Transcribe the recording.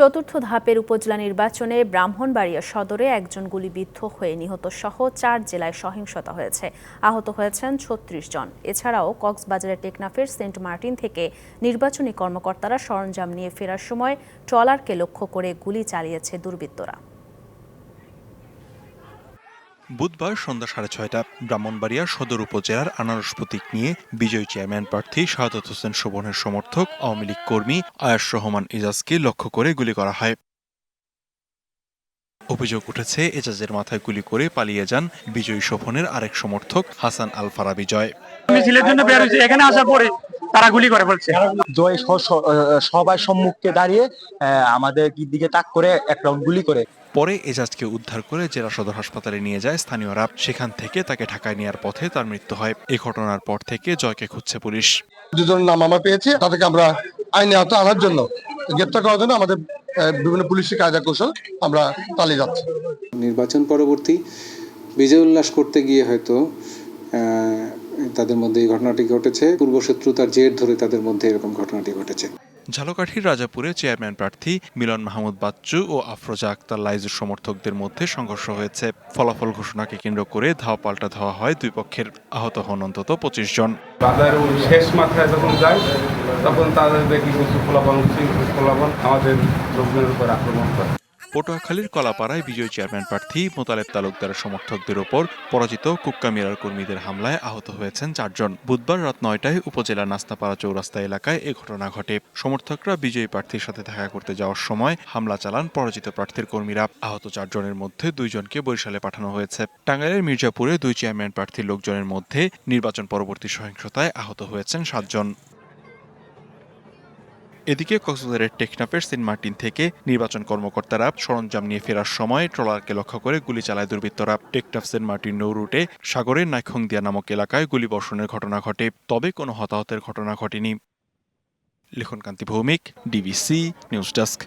চতুর্থ ধাপের উপজেলা নির্বাচনে ব্রাহ্মণবাড়িয়া সদরে একজন গুলিবিদ্ধ হয়ে নিহত সহ চার জেলায় সহিংসতা হয়েছে। আহত হয়েছেন ছত্রিশ জন। এছাড়াও কক্সবাজারের টেকনাফের সেন্ট মার্টিন থেকে নির্বাচনী কর্মকর্তারা সরঞ্জাম নিয়ে ফেরার সময় ট্রলারকে লক্ষ্য করে গুলি চালিয়েছে দুর্বৃত্তরা। বুধবার সন্ধ্যা সাড়ে ছয়টা। ব্রাহ্মণবাড়িয়া সদর উপজেলার আনারস প্রতীক নিয়ে বিজয়ী চেয়ারম্যান প্রার্থী শাহাদত হোসেন শোভনের সমর্থক আওয়ামী লীগ কর্মী আয়াস রহমান এজাজকে লক্ষ্য করে গুলি করা হয়। অভিযোগ উঠেছে, এজাজের মাথায় গুলি করে পালিয়ে যান বিজয়ী শোভনের আরেক সমর্থক হাসান আল বিজয় জন্য এখানে আসার পরে। তারা গুলি করে ফেলছে জয় স- স- সবার সম্মুখে দাঁড়িয়ে আহ, আমাদের দিকে তাক করে এক রাউন্ড গুলি করে। পরে এজাজকে উদ্ধার করে জেলা সদর হাসপাতালে নিয়ে যায় স্থানীয়রা। সেখান থেকে তাকে ঢাকায় নেওয়ার পথে তার মৃত্যু হয়। এই ঘটনার পর থেকে জয়কে খুঁজছে পুলিশ। দুজন নাম আমরা পেয়েছি তাদেরকে আমরা আইনে আওতা আনার জন্য গ্রেপ্তার করার জন্য আমাদের আহ, বিভিন্ন পুলিশের কায়দা কৌশল আমরা চালিয়ে যাচ্ছি। নির্বাচন পরবর্তী বিজয় উল্লাস করতে গিয়ে হয়তো আহ, তাদের মধ্যে এই ঘটনাটি ঘটেছে। পূর্বশত্রুতার জের ধরে তাদের মধ্যে এরকম ঘটনাটি ঘটেছে। ঝালকাঠির রাজাপুরে চেয়ারম্যান প্রার্থী মিলন মাহমুদ বাচ্চু ও আফরোজা আক্তার লাইজুর সমর্থকদের মধ্যে সংঘর্ষ হয়েছে। ফলাফল ঘোষণাকে কেন্দ্র করে ধাওয়া পাল্টা ধাওয়া হয় দুই পক্ষের। আহত হন অন্তত পঁচিশ জন। বাজার শেষ মাত্রায় যখন যায় তখন তাদের দেখি কিছু ফলাফল ফলাফল আমাদের লোকজনের উপর আক্রমণ করে। পটুয়াখালীর কলাপাড়ায় বিজয়ী চেয়ারম্যান প্রার্থী মোতালেব তালুকদারের সমর্থকদের ওপর পরাজিত কুক্কা মিরার কর্মীদের হামলায় আহত হয়েছেন চারজন। বুধবার রাত নয়টায় উপজেলার নাস্তাপাড়া চৌরাস্তা এলাকায় এ ঘটনা ঘটে। সমর্থকরা বিজয়ী প্রার্থীর সাথে দেখা করতে যাওয়ার সময় হামলা চালান পরাজিত প্রার্থীর কর্মীরা। আহত চারজনের মধ্যে দুইজনকে বরিশালে পাঠানো হয়েছে। টাঙ্গাইলের মির্জাপুরে দুই চেয়ারম্যান প্রার্থীর লোকজনের মধ্যে নির্বাচন পরবর্তী সহিংসতায় আহত হয়েছেন সাতজন। এদিকে কক্সবাজারের টেকনাফের সেন্ট মার্টিন থেকে নির্বাচন কর্মকর্তারা সরঞ্জাম নিয়ে ফেরার সময় ট্রলারকে লক্ষ্য করে গুলি চালায় দুর্বৃত্তরা। টেকনাফ সেন্ট মার্টিন নৌ রুটে সাগরের নাইখংদিয়া নামক এলাকায় গুলিবর্ষণের ঘটনা ঘটে, তবে কোনো হতাহতের ঘটনা ঘটেনি। Lekhankanti Bhowmik, DBC news desk.